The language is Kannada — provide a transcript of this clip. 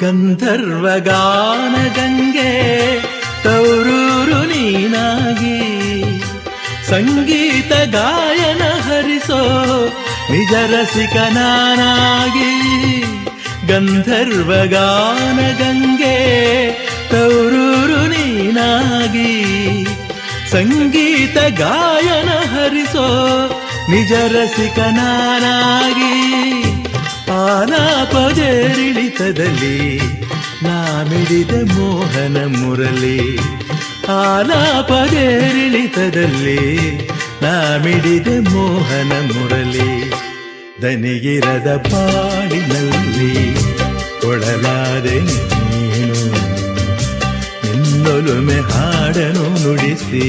ಗಂಧರ್ವಗಾನ ಗಂಗೆ ತೌರೂರು ನೀನಾಗಿ ಸಂಗೀತ ಗಾಯನ ಹರಿಸೋ ನಿಜ ಗಂಧರ್ವ ಗಂಧರ್ವಗಾನ ಗಂಗೆ ತೌರೂರು ನೀನಾಗಿ ಸಂಗೀತ ಗಾಯನ ಹರಿಸೋ ನಿಜ ರಸಿಕ ನಾನಾಗಿ ಆಲಾಪದೇರಿಳಿತದಲ್ಲಿ ನಾಮಿಡಿದ ಮೋಹನ ಮುರಳಿ ಆಲಾಪದೇರಿಳಿತದಲ್ಲಿ ನಾಮಿಡಿದ ಮೋಹನ ಮುರಳಿ, ದನಿಗಿರದ ಪಾಡಿನಲ್ಲಿ ಕೊಡಲಾದೆ ನೀನು. ನಿನ್ನೊಲುಮೆ ಹಾಡನು ನುಡಿಸಿ